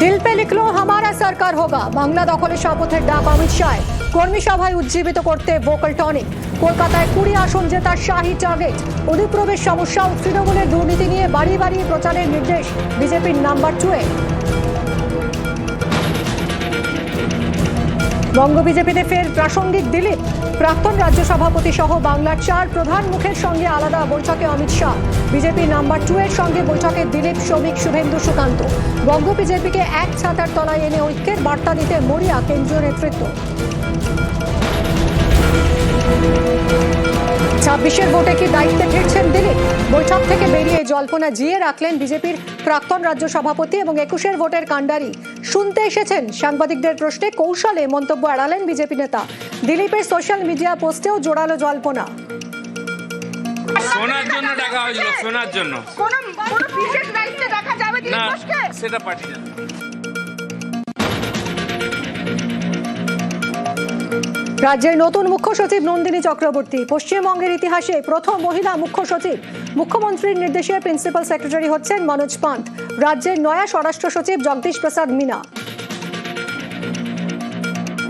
দিল পে লিখলো হামারা সরকার হোগা বাংলা দখলের শপথের ডাক অমিত শাহ কর্মী সভায় উজ্জীবিত করতে ভোকাল টনিক কলকাতায় কুড়ি আসন জেতার শাহী টার্গেট অনুপ্রবেশ সমস্যা ও তৃণমূলের দুর্নীতি নিয়ে বাড়ি বাড়ি প্রচারের নির্দেশ। বিজেপির নাম্বার টু বঙ্গ বিজেপিতে ফের প্রাসঙ্গিক দিলীপ। প্রাক্তন রাজ্য সভাপতি সহ বাংলার চার প্রধান মুখের সঙ্গে আলাদা বৈঠকে Amit Shah. BJP number two এর সঙ্গে বৈঠকে দিলীপ, শ্রমিক শুভেন্দু সুকান্ত। বঙ্গ বিজেপিকে এক ছাতার তলায় এনে ঐক্যের বার্তা দিতে মরিয়া কেন্দ্রীয় নেতৃত্ব। ছাব্বিশের ভোটে কি দায়িত্বে ফিরছেন দিলীপ? বৈঠক থেকে বেরিয়ে জল্পনা জিয়ে রাখলেন বিজেপির প্রাক্তন রাজ্য সভাপতি এবং একুশের ভোটের কাণ্ডারি। শুনতে এসেছেন সাংবাদিকদের প্রশ্নে কৌশলে মন্তব্য এড়ালেন বিজেপি নেতা। দিলীপের সোশ্যাল মিডিয়া পোস্টেও জোরালো জল্পনা। শোনার জন্য ডাকা হয়েছিল শোনার জন্য। কোন বিশেষ দায়িত্বে দেখা যাবে না সেটা পার্টি রাজ্যের নতুন মুখ্য সচিব নন্দিনী চক্রবর্তী, পশ্চিমবঙ্গের ইতিহাসে প্রথম মহিলা মুখ্য সচিব। মুখ্যমন্ত্রীর নির্দেশে প্রিন্সিপাল সেক্রেটারি হচ্ছেন মনোজ পান্ত রাজ্যের নয়া স্বরাষ্ট্র সচিব জগদীশ প্রসাদ মিনা।